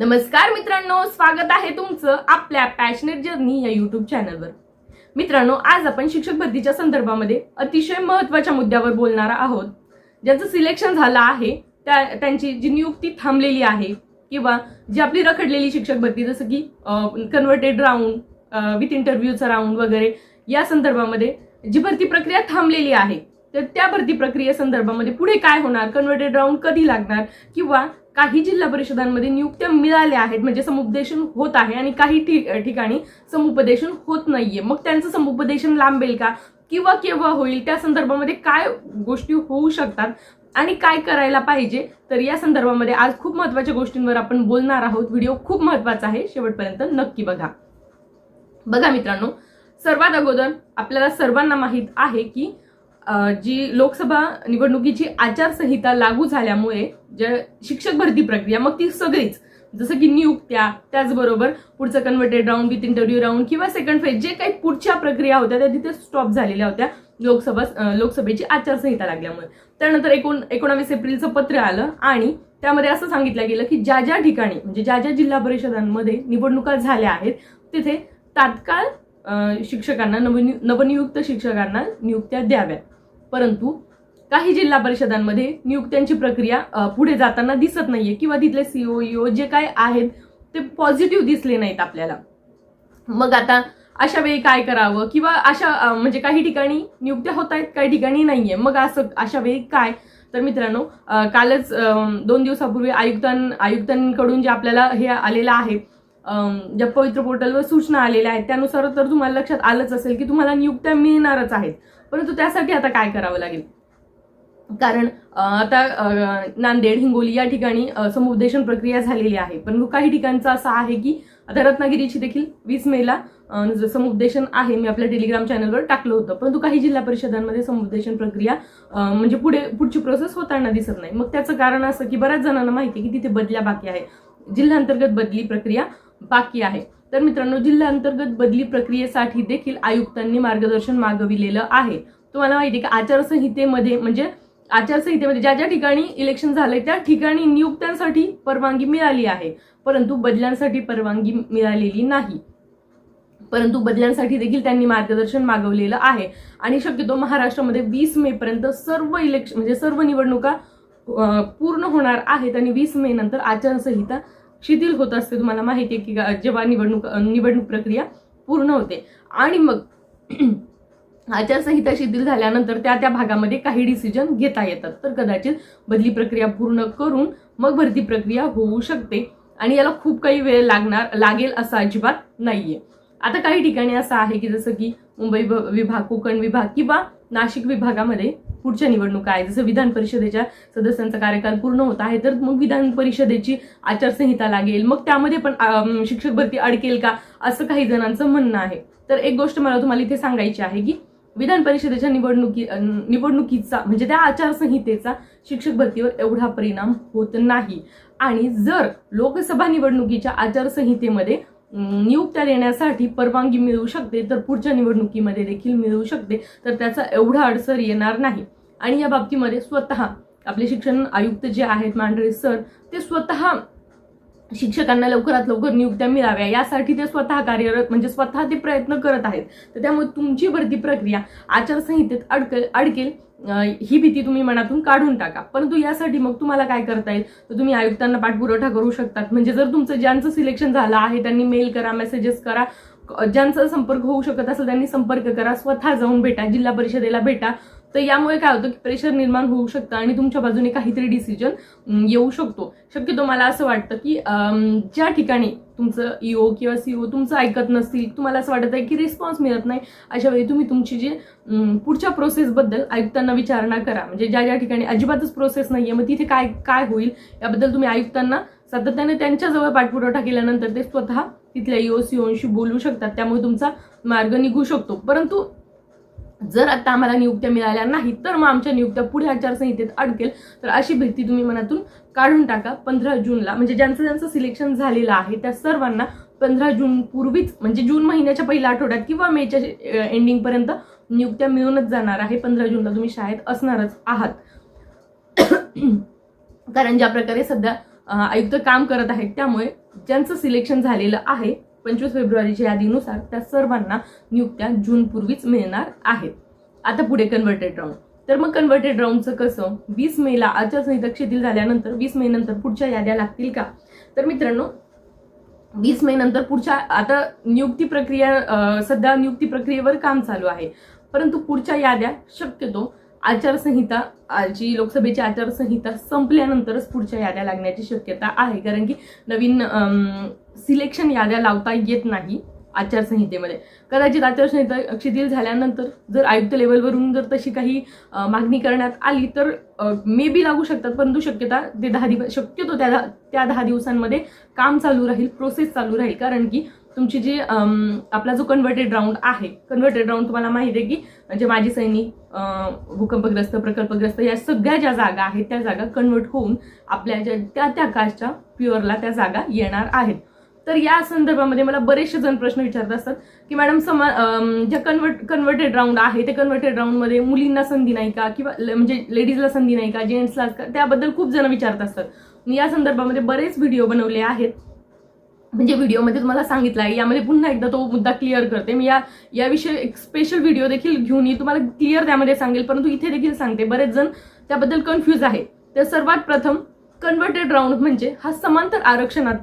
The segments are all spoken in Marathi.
नमस्कार मित्रांनो स्वागत आहे तुमचं आपल्या पॅशनेट जर्नी या युट्यूब चॅनलवर मित्रांनो आज आपण शिक्षक भरतीच्या संदर्भामध्ये अतिशय महत्त्वाच्या मुद्द्यावर बोलणार आहोत. ज्यांचं सिलेक्शन झालं आहे त्या त्यांची जी नियुक्ती थांबलेली आहे किंवा जी आपली रखडलेली शिक्षक भरती जसं की कन्व्हर्टेड राऊंड विथ इंटरव्ह्यूचा राऊंड वगैरे या संदर्भामध्ये जी भरती प्रक्रिया थांबलेली आहे तर त्या भरती प्रक्रिये संदर्भामध्ये पुढे काय होणार? कन्व्हर्टेड राऊंड कधी लागणार? किंवा काही जिल्हा परिषदांमध्ये नियुक्त्या मिळाल्या आहेत. म्हणजे समुपदेशन होत आहे आणि काही ठि- ठिकाणी समुपदेशन होत नाहीये. मग त्यांचं समुपदेशन लांबेल का? किंवा केव्हा होईल? त्या संदर्भामध्ये काय गोष्टी होऊ शकतात आणि काय करायला पाहिजे? तर या संदर्भामध्ये आज खूप महत्त्वाच्या गोष्टींवर आपण बोलणार आहोत. व्हिडिओ खूप महत्त्वाचा आहे. शेवटपर्यंत नक्की बघा. बघा मित्रांनो सर्वात अगोदर आपल्याला सर्वांना माहीत आहे की जी लोकसभा निवडणुकीची आचारसंहिता लागू झाल्यामुळे जे शिक्षक भरती प्रक्रिया मग ती सगळीच जसं की नियुक्त्या त्याचबरोबर पुढचं converted round with interview round किंवा सेकंड फेज जे काही पुढच्या प्रक्रिया होत्या त्या तिथे स्टॉप झालेल्या होत्या लोकसभा लोकसभेची आचारसंहिता लागल्यामुळे. त्यानंतर एकोण एकोणावीस एप्रिलचं पत्र आलं आणि त्यामध्ये असं सांगितलं गेलं की ज्या ज्या ठिकाणी म्हणजे ज्या ज्या जिल्हा परिषदांमध्ये निवडणुका झाल्या आहेत तिथे तात्काळ शिक्षकांना नवनियु नवनियुक्त शिक्षकांना नियुक्त्या द्याव्यात. परंतु काही जिल्हा परिषदांमध्ये नियुक्त्यांची प्रक्रिया पुढे जाताना दिसत नाहीये किंवा तिथले सीओ ईओ जे काय आहेत ते पॉझिटिव्ह दिसले नाहीत आपल्याला. मग आता अशा वेळी काय करावं किंवा अशा म्हणजे काही ठिकाणी नियुक्त्या होत आहेत काही ठिकाणी नाहीये. मग असं अशा वेळी काय? तर मित्रांनो कालच दोन दिवसापूर्वी आयुक्तां आयुक्तांकडून जे आपल्याला हे आलेलं आहे ज्या पवित्र पोर्टलवर सूचना आलेल्या आहेत त्यानुसार तर तुम्हाला लक्षात आलंच असेल की तुम्हाला नियुक्त्या मिळणारच आहेत. परंतु त्यासाठी आता काय करावं लागेल? कारण आता नांदेड हिंगोली या ठिकाणी समुपदेशन प्रक्रिया झालेली आहे. परंतु काही ठिकाणचं असं आहे की आता रत्नागिरीची देखील वीस मेला समुपदेशन आहे. मी आपल्या टेलिग्राम चॅनलवर टाकलं होतं. परंतु काही जिल्हा परिषदांमध्ये समुपदेशन प्रक्रिया म्हणजे पुढे पुढची प्रोसेस होताना दिसत नाही. मग त्याचं कारण असं की बऱ्याच जणांना माहिती आहे की तिथे बदल्या बाकी आहे. जिल्हांतर्गत बदली प्रक्रिया बाकी आहे. तर मित्रांनो जिल्ह्यांतर्गत बदली प्रक्रियेसाठी देखील आयुक्तांनी मार्गदर्शन मागविलेलं आहे. तुम्हाला माहिती आहे की आचारसंहितेमध्ये म्हणजे आचारसंहितेमध्ये ज्या ज्या ठिकाणी इलेक्शन झालंय त्या ठिकाणी नियुक्त्यांसाठी परवानगी मिळाली आहे. परंतु बदल्यांसाठी परवानगी मिळालेली नाही. परंतु बदल्यांसाठी देखील त्यांनी मार्गदर्शन मागवलेलं आहे. आणि शक्यतो महाराष्ट्रामध्ये वीस मे पर्यंत सर्व इलेक्शन म्हणजे सर्व निवडणुका पूर्ण होणार आहेत आणि वीस मे नंतर आचारसंहिता शिथिल होत असते. तुम्हाला माहिती आहे की जेव्हा निवडणूक निवडणूक प्रक्रिया पूर्ण होते. आणि मग आचारसंहिता शिथिल झाल्यानंतर त्या त्या भागामध्ये काही डिसिजन घेता येतात. तर कदाचित बदली प्रक्रिया पूर्ण करून मग भरती प्रक्रिया होऊ शकते. आणि याला खूप काही वेळ लागणार लागेल असं अजिबात नाहीये. आता काही ठिकाणी असं आहे की जसं की मुंबई विभाग कोकण विभाग किंवा नाशिक विभागामध्ये पुढच्या निवडणुका आहे जसं विधान परिषदेच्या सदस्यांचा कार्यकाल पूर्ण होत आहे तर मग विधान परिषदेची आचारसंहिता लागेल. मग त्यामध्ये पण शिक्षक भरती अडकेल का? असं काही जणांचं म्हणणं आहे. तर एक गोष्ट मला तुम्हाला इथे सांगायची आहे की विधान परिषदेच्या निवडणुकी निवडणुकीचा म्हणजे त्या आचारसंहितेचा शिक्षक भरतीवर एवढा परिणाम होत नाही. आणि जर लोकसभा निवडणुकीच्या आचारसंहितेमध्ये नियुक्त्या देण्यासाठी परवानगी मिळू शकते तर पुढच्या निवडणुकीमध्ये देखील मिळू शकते तर त्याचा एवढा अडसर येणार नाही. आणि या बाबतीमध्ये स्वतः आपले शिक्षण आयुक्त जे आहेत मांढरे सर ते स्वतः शिक्षकांना लवकरात लवकर नियुक्त्या मिळाव्या यासाठी ते स्वतः कार्यरत म्हणजे स्वतः ते प्रयत्न करत आहेत. तर त्यामुळे तुमची भरती प्रक्रिया आचारसंहितेत अडकेल. अडकेल ही भीती तुम्ही मनातून काढून टाका. परंतु यासाठी मग तुम्हाला काय करता येईल? तर तुम्ही आयुक्तांना पाठपुरवठा करू शकतात. म्हणजे जर तुमचं ज्यांचं सिलेक्शन झालं आहे त्यांनी मेल करा मेसेजेस करा ज्यांचा संपर्क होऊ शकत असेल त्यांनी संपर्क करा स्वतः जाऊन भेटा जिल्हा परिषदेला भेटा. तर यामुळे काय होतं की प्रेशर निर्माण होऊ शकतं आणि तुमच्या बाजूने काहीतरी डिसिजन येऊ शकतो. शक्यतो मला असं वाटतं की ज्या ठिकाणी तुमचं ईओ किंवा सीओ तुमचं ऐकत नसतील तुम्हाला असं वाटत आहे की रिस्पॉन्स मिळत नाही अशा वेळी तुम्ही तुमची जे पुढच्या प्रोसेसबद्दल आयुक्तांना विचारणा करा. म्हणजे ज्या ज्या ठिकाणी अजिबातच प्रोसेस नाही आहे मग तिथे काय काय होईल याबद्दल तुम्ही आयुक्तांना सातत्याने त्यांच्याजवळ पाठपुरवठा केल्यानंतर ते स्वतः तिथल्या ईओ सीओशी बोलू शकतात. त्यामुळे तुमचा मार्ग निघू शकतो. परंतु जर आता आम्हाला नियुक्त्या मिळाल्या नाही तर मग आमच्या नियुक्त्या पुढे आचारसंहितेत अडकेल. तर अशी भीती तुम्ही मनातून काढून टाका. पंधरा जूनला म्हणजे ज्यांचं ज्यांचं सिलेक्शन झालेलं आहे त्या सर्वांना पंधरा जून पूर्वीच म्हणजे जून महिन्याच्या पहिल्या आठवड्यात किंवा मेच्या एंडिंगपर्यंत नियुक्त्या मिळूनच जाणार आहे. पंधरा जूनला तुम्ही शाळेत असणारच आहात. कारण ज्या प्रकारे सध्या आयुक्त काम करत आहेत त्यामुळे ज्यांचं सिलेक्शन झालेलं आहे पंचवीस फेब्रुवारीच्या यादीनुसार त्या सर्वांना नियुक्त्या जून पूर्वीच मिळणार आहेत. आता पुढे कन्व्हर्टेड राऊंड तर मग कन्व्हर्टेड राऊंडचं कसं? वीस मेला आचारसंहिता शिथिल झाल्यानंतर वीस मे नंतर पुढच्या याद्या लागतील का? तर मित्रांनो वीस मे नंतर पुढच्या आता नियुक्ती प्रक्रिया सध्या नियुक्ती प्रक्रियेवर काम चालू आहे. परंतु पुढच्या याद्या शक्यतो आचारसंहिता जी लोकसभेची आचारसंहिता संपल्यानंतरच पुढच्या याद्या लागण्याची शक्यता आहे. कारण की नवीन सिलेक्शन याद्या लावता येत नाही आचारसंहितेमध्ये. कदाचित आचारसंहिता शिथिल झाल्यानंतर जर आयुक्त लेवलवरून जर तशी काही मागणी करण्यात आली तर मे बी लागू शकतात परंतु शक्यता ते दहा दिवस शक्यतो त्या त्या दहा दिवसांमध्ये काम चालू राहील प्रोसेस चालू राहील. कारण की तुमची जी आपला जो कन्व्हर्टेड राऊंड आहे कन्व्हर्टेड राऊंड तुम्हाला माहिती आहे की म्हणजे माजी सैनिक भूकंपग्रस्त प्रकल्पग्रस्त या सगळ्या ज्या जागा आहेत त्या जागा कन्वर्ट होऊन आपल्या ज्या त्या त्या कास्टच्या प्युअरला त्या जागा येणार आहेत. तर या संदर्भामध्ये मला बरेचसे जण प्रश्न विचारत असतात की मॅडम समा ज्या कन्वर्ट कन्वर्टेड राऊंड आहे ते कन्वर्टेड राऊंडमध्ये मुलींना संधी नाही का? किंवा ल- म्हणजे लेडीजला संधी नाही का? जेंट्सला का? त्याबद्दल खूप जण विचारत असतात. या संदर्भामध्ये बरेच व्हिडिओ बनवले आहेत. म्हणजे व्हिडिओमध्ये तुम्हाला सांगितलं आहे. यामध्ये पुन्हा एकदा तो मुद्दा क्लिअर करते. मी या याविषयी एक स्पेशल व्हिडिओ देखील घेऊन येईल तुम्हाला क्लिअर त्यामध्ये सांगेल. परंतु इथे देखील सांगते. बरेच जण त्याबद्दल कन्फ्यूज आहे तर सर्वात प्रथम कन्व्हर्टेड राऊंड म्हणजे हा समांतर आरक्षणात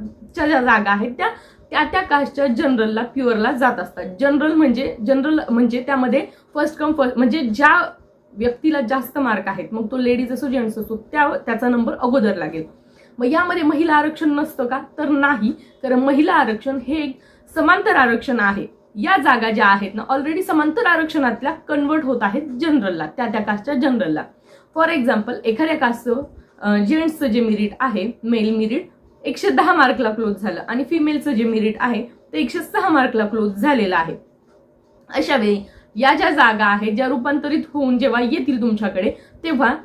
ज्या जागा आहेत त्या त्या त्या कास्टच्या जनरलला प्युअरला जात असतात. जनरल म्हणजे जनरल म्हणजे त्यामध्ये फर्स्ट कम फर्स्ट म्हणजे ज्या व्यक्तीला जास्त मार्क आहेत मग तो लेडीज असो जेंट्स असो त्या त्याचा नंबर अगोदर लागेल. मग यामध्ये महिला आरक्षण नसतं का? तर नाही. कारण महिला आरक्षण हे एक समांतर आरक्षण आहे. या जागा ज्या आहेत ना ऑलरेडी समांतर आरक्षणातल्या कन्वर्ट होत आहेत जनरलला त्या त्या कास्टच्या जनरलला. फॉर एक्झाम्पल एखाद्या कास्टचं जेंट्सचं जे मिरिट आहे मेल मिरिट एकशे दहा मार्कला क्लोज झालं. आणि फिमेलचं जे मेरिट आहे ते एकशे सहा मार्कला क्लोज झालेलं आहे. अशा वेळी या ज्या जागा आहेत ज्या रूपांतरित होऊन जेव्हा येतील तुमच्याकडे तेव्हा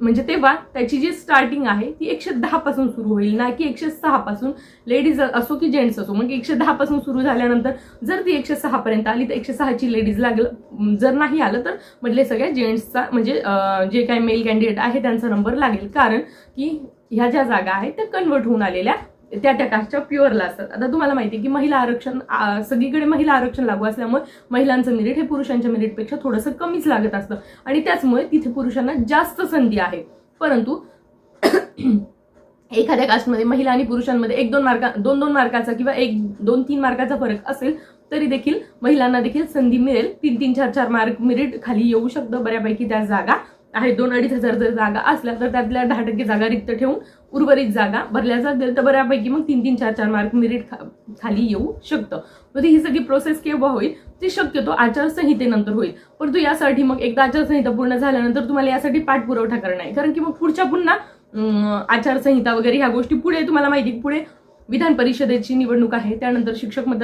म्हणजे तेव्हा त्याची जी स्टार्टिंग आहे ती एकशे दहा पासून सुरू होईल ना की एकशे सहा पासून. लेडीज असो की जेंट्स असो मग एकशे दहा पासून सुरू झाल्यानंतर जर ती एकशे सहा पर्यंत आली तर एकशे सहाची लेडीज लागलं. जर नाही आलं तर म्हटले सगळ्या जेंट्सचा म्हणजे जे काही मेल कॅन्डिडेट आहे त्यांचा नंबर लागेल. कारण की ह्या ज्या जागा आहेत त्या कन्वर्ट होऊन आलेल्या त्या त्या कास्टच्या प्युअरला असतात. आता तुम्हाला माहिती आहे की महिला आरक्षण सगळीकडे महिला आरक्षण लागू असल्यामुळे महिलांचं मेरिट हे पुरुषांच्या मेरिटपेक्षा थोडंसं कमीच लागत असतं. आणि त्याचमुळे तिथे पुरुषांना जास्त संधी आहे. परंतु एखाद्या कास्टमध्ये महिला आणि पुरुषांमध्ये एक दोन मार्का दोन दोन मार्काचा किंवा एक दोन तीन मार्काचा फरक असेल तरी देखील महिलांना देखील संधी मिळेल. तीन तीन चार चार मार्क मेरिट खाली येऊ शकतं बऱ्यापैकी त्या जागा. आहे दोन अडीच हजार जर जागा असल्या तर त्यातल्या दहा टक्के जागा रिक्त ठेवून उर्वरित जागा भरल्या जातील. तर बऱ्यापैकी मग तीन तीन चार चार मार्क मेरिट खा- खाली येऊ शकतं. म्हणजे ही सगळी प्रोसेस केव्हा होईल? ती शक्यतो आचारसंहितेनंतर होईल. परंतु यासाठी मग एकदा आचारसंहिता पूर्ण झाल्यानंतर तुम्हाला यासाठी पाठपुरवठा करणं आहे. कारण की मग पुढच्या पुन्हा आचारसंहिता वगैरे ह्या गोष्टी पुढे तुम्हाला माहिती पुढे विधान परिषदेची निवडणूक आहे त्यानंतर शिक्षक मत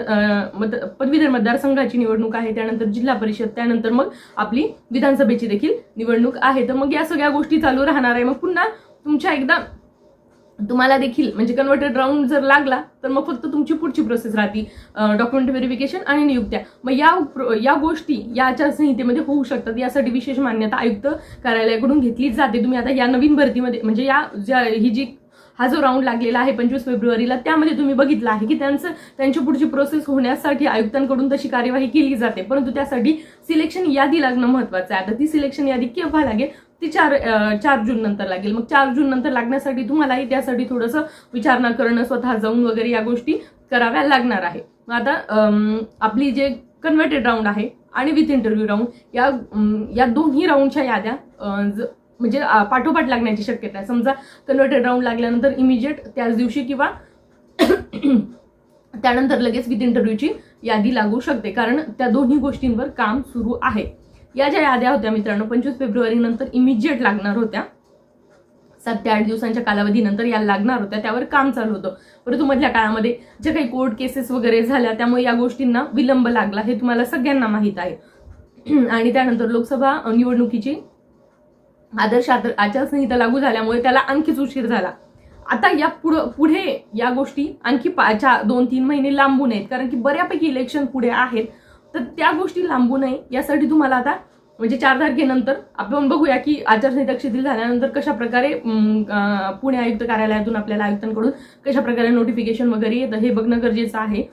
मत पदवीधर मतदारसंघाची निवडणूक आहे त्यानंतर जिल्हा परिषद त्यानंतर मग आपली विधानसभेची देखील निवडणूक आहे. तर मग या सगळ्या गोष्टी चालू राहणार आहे. मग पुन्हा तुमच्या एकदा तुम्हाला देखील म्हणजे कन्व्हर्टेड राऊंड जर लागला तर मग फक्त तुमची पुढची प्रोसेस राहती डॉक्युमेंट व्हेरिफिकेशन आणि नियुक्त्या. मग या या गोष्टी या आचारसंहितेमध्ये होऊ शकतात. यासाठी विशेष मान्यता आयुक्त कार्यालयाकडून घेतली जाते. तुम्ही आता या नवीन भरतीमध्ये म्हणजे या ज्या ही जी हा जो राऊंड लागलेला आहे पंचवीस फेब्रुवारीला त्यामध्ये तुम्ही बघितलं आहे की त्यांचं त्यांची पुढची प्रोसेस होण्यासाठी आयुक्तांकडून तशी कार्यवाही केली जाते. परंतु त्यासाठी सिलेक्शन यादी लागणं महत्वाचं आहे. आता ती सिलेक्शन यादी केव्हा लागेल? ती चार चार जून नंतर लागेल. मग चार जून नंतर लागण्यासाठी तुम्हालाही त्यासाठी थोडंसं विचारणा करणं स्वतः जाऊन वगैरे या गोष्टी कराव्या लागणार आहे. मग आता आपली जे कन्व्हर्टेड राऊंड आहे आणि विथ इंटरव्ह्यू राऊंड या या दोन्ही राऊंडच्या याद्या म्हणजे पाठोपाठ लागण्याची शक्यता आहे. समजा कन्व्हर्टेड राऊंड लागल्यानंतर इमिजिएट त्याच दिवशी किंवा त्यानंतर लगेच विथ इंटरव्ह्यूची यादी लागू शकते. कारण त्या दोन्ही गोष्टींवर काम सुरू आहे. या ज्या याद्या होत्या मित्रांनो पंचवीस फेब्रुवारी नंतर इमिजिएट लागणार होत्या. सात ते आठ दिवसांच्या कालावधीनंतर या लागणार होत्या. त्यावर काम चालू होतं. परंतु मधल्या काळामध्ये ज्या काही कोर्ट केसेस वगैरे झाल्या त्यामुळे या गोष्टींना विलंब लागला हे तुम्हाला सगळ्यांना माहीत आहे. आणि त्यानंतर लोकसभा निवडणुकीची आदर्श आदर- आचारसंहिता लागू झाल्यामुळे त्याला आणखीच उशीर झाला. आता या पुढं पुढे या गोष्टी आणखी पा- चार दोन तीन महिने लांबू नयेत. कारण की बऱ्यापैकी इलेक्शन पुढे आहेत. तर त्या गोष्टी लांबू नये. यासाठी तुम्हाला आता म्हणजे चार तारखेनंतर आपण बघूया की आचारसंहिता शिथिल झाल्यानंतर कशा प्रकारे पुणे आयुक्त कार्यालयातून आपल्याला आयुक्तांकडून कशा प्रकारे नोटिफिकेशन वगैरे येतं हे बघणं गरजेचं आहे.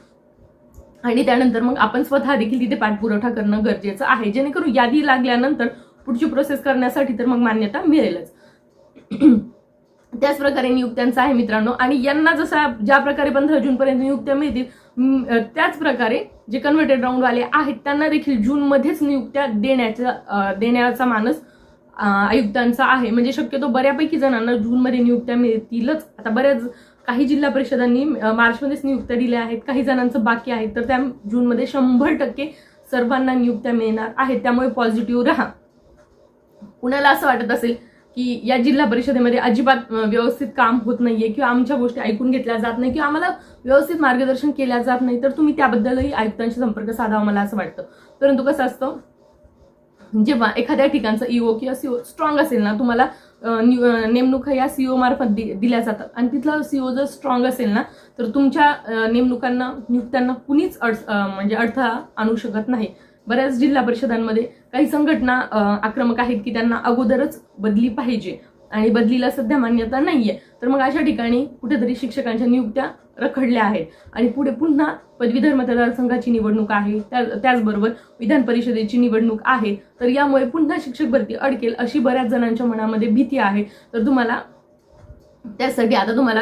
आणि त्यानंतर मग आपण स्वतः देखील तिथे पाठपुरवठा करणं गरजेचं आहे. जेणेकरून यादी लागल्यानंतर पुढची प्रोसेस करण्यासाठी तर मग मान्यता मिळेलच. त्याच प्रकारे नियुक्त्यांचा आहे मित्रांनो. आणि यांना जसा ज्या प्रकारे पंधरा जूनपर्यंत नियुक्त्या मिळतील त्याच प्रकारे जे कन्व्हर्टेड राऊंडवाले आहेत त्यांना देखील जूनमध्येच नियुक्त्या देण्याचा देण्याचा मानस आयुक्तांचा आहे. म्हणजे शक्यतो बऱ्यापैकी जणांना जूनमध्ये नियुक्त्या मिळतीलच. आता बऱ्याच काही जिल्हा परिषदांनी मार्चमध्येच नियुक्त्या दिल्या आहेत. काही जणांचं बाकी आहे. तर त्या जूनमध्ये शंभर टक्के सर्वांना नियुक्त्या मिळणार आहेत. त्यामुळे पॉझिटिव्ह राहा. कुणाला असं वाटत असेल की या जिल्हा परिषदेमध्ये अजिबात व्यवस्थित काम होत नाहीये किंवा आमच्या गोष्टी ऐकून घेतल्या जात नाही किंवा आम्हाला व्यवस्थित मार्गदर्शन केल्या जात नाही तर तुम्ही त्याबद्दलही आयुक्तांशी संपर्क साधावा मला असं वाटतं. परंतु कसं असतं जेव्हा एखाद्या ठिकाणचं ईओ किंवा सीओ स्ट्रॉंग असेल ना तुम्हाला नेमणुका या सीओ मार्फत दि- दिल्या जातात. आणि तिथला सीओ जर स्ट्रॉंग असेल ना तर तुमच्या नेमणुकांना नियुक्त्यांना कुणीच अड म्हणजे अडथळा आणू शकत नाही. बऱ्याच जिल्हा परिषदांमध्ये काही संघटना आक्रमक आहेत की त्यांना अगोदरच बदली पाहिजे. आणि बदलीला सध्या मान्यता नाहीये. तर मग अशा ठिकाणी कुठेतरी शिक्षकांच्या नियुक्त्या रखडल्या आहेत. आणि पुढे पुन्हा पदवीधर मतदारसंघाची निवडणूक आहे. त्या त्याचबरोबर विधान परिषदेची निवडणूक आहे. तर यामुळे पुन्हा शिक्षक भरती अडकेल अशी बऱ्याच जणांच्या मनामध्ये भीती आहे. तर तुम्हाला त्यासाठी आता तुम्हाला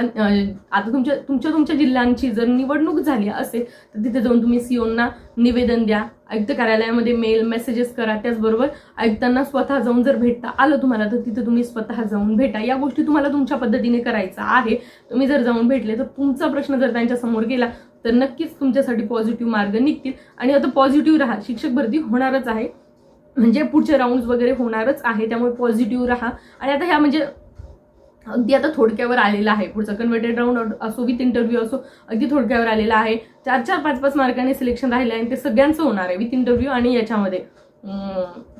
आता तुमच्या तुमच्या तुमच्या जिल्ह्यांची जर निवडणूक झाली असेल तर तिथे जाऊन तुम्ही सीओंना निवेदन द्या. आयुक्त कार्यालयामध्ये मेल मेसेजेस करा. त्याचबरोबर आयुक्तांना स्वतः जाऊन जर भेटता आलं तुम्हाला तर तिथे तुम्ही स्वतः जाऊन भेटा. या गोष्टी तुम्हाला तुमच्या पद्धतीने करायचा आहे. तुम्ही जर जाऊन भेटले तर तुमचा प्रश्न जर त्यांच्यासमोर गेला तर नक्कीच तुमच्यासाठी पॉझिटिव्ह मार्ग निघतील. आणि आता पॉझिटिव्ह राहा. शिक्षक भरती होणारच आहे. म्हणजे पुढचे राऊंड वगैरे होणारच आहे. त्यामुळे पॉझिटिव्ह राहा. आणि आता ह्या म्हणजे अगदी आता थोडक्यावर आलेला आहे. पुढचा कन्व्हर्टेड राऊंड असो विथ इंटरव्ह्यू असो अगदी थोडक्यावर आलेला आहे. चार चार पाच पाच मार्काने सिलेक्शन राहिलं आहे आणि ते सगळ्यांचं होणार आहे. विथ इंटरव्ह्यू आणि याच्यामध्ये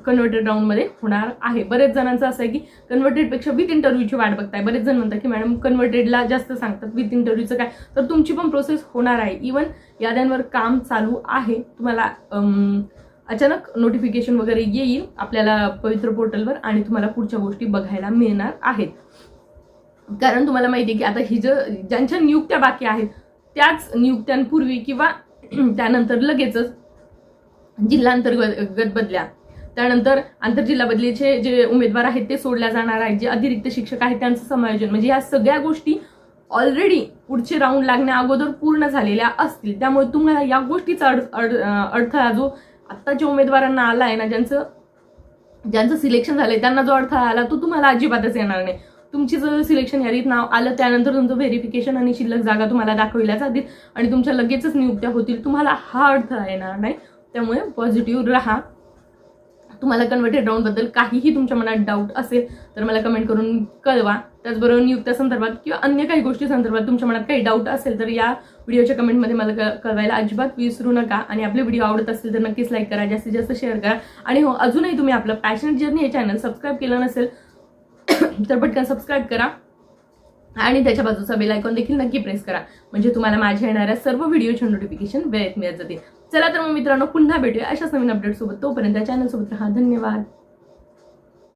कन्व्हर्टेड राऊंडमध्ये होणार आहे. बरेच जणांचं असं आहे की कन्व्हर्टेडपेक्षा विथ इंटरव्ह्यूची वाट बघताय. बरेच जण म्हणतात की मॅडम कन्व्हर्टेडला जास्त सांगतात विथ इंटरव्ह्यूचं काय. तर तुमची पण प्रोसेस होणार आहे. इवन याद्यांवर काम चालू आहे. तुम्हाला अचानक नोटिफिकेशन वगैरे येईल. आपल्याला पवित्र पोर्टलवर आणि तुम्हाला पुढच्या गोष्टी बघायला मिळणार आहेत. कारण तुम्हाला माहिती आहे की आता ही जर ज्यांच्या नियुक्त्या बाकी आहेत त्याच नियुक्त्यांपूर्वी किंवा त्यानंतर लगेचच जिल्हांतर्गत बदल्या. त्यानंतर आंतरजिल्हा बदलीचे जे उमेदवार आहेत ते सोडल्या जाणार आहेत. जे अतिरिक्त शिक्षक आहेत त्यांचं समायोजन. म्हणजे या सगळ्या गोष्टी ऑलरेडी पुढचे राऊंड लागण्या अगोदर पूर्ण झालेल्या असतील. त्यामुळे तुम्हाला या गोष्टीचा अड अडथळा जो आत्ताच्या उमेदवारांना आला आहे ना ज्यांचं ज्यांचं सिलेक्शन झालंय त्यांना जो अडथळा आला तो तुम्हाला अजिबातच येणार नाही. तुमची जर सिलेक्शन यादीत नाव आलं त्यानंतर तुमचं व्हेरिफिकेशन आणि शिल्लक जागा तुम्हाला दाखविल्या जातील आणि तुमच्या लगेचच नियुक्त्या होतील. तुम्हाला हा अडथळा येणार नाही. त्यामुळे पॉझिटिव्ह राहा. तुम्हाला कन्व्हर्टेड राऊंडबद्दल काहीही तुमच्या मनात डाऊट असेल तर मला कमेंट करून कळवा. त्याचबरोबर नियुक्त्या संदर्भात किंवा अन्य काही गोष्टी संदर्भात तुमच्या मनात काही डाऊट असेल तर या व्हिडिओच्या कमेंटमध्ये मला क- कळवायला अजिबात विसरू नका. आणि आपले व्हिडिओ आवडत असतील तर नक्कीच लाईक करा जास्तीत जास्त शेअर करा. आणि हो अजूनही तुम्ही आपलं पॅशनेट जर्नी हे चॅनल सबस्क्राईब केलं नसेल तर पटकन सबस्क्राईब करा. आणि त्याच्या बाजूचा बेल आयकॉन देखील नक्की प्रेस करा. म्हणजे तुम्हाला माझ्या येणाऱ्या सर्व व्हिडिओचे नोटिफिकेशन वेळेत मिळत जातील. चला तर मग मित्रांनो पुन्हा भेटूया अशाच नवीन अपडेट सोबत. तोपर्यंत चॅनलसोबत राहा. धन्यवाद.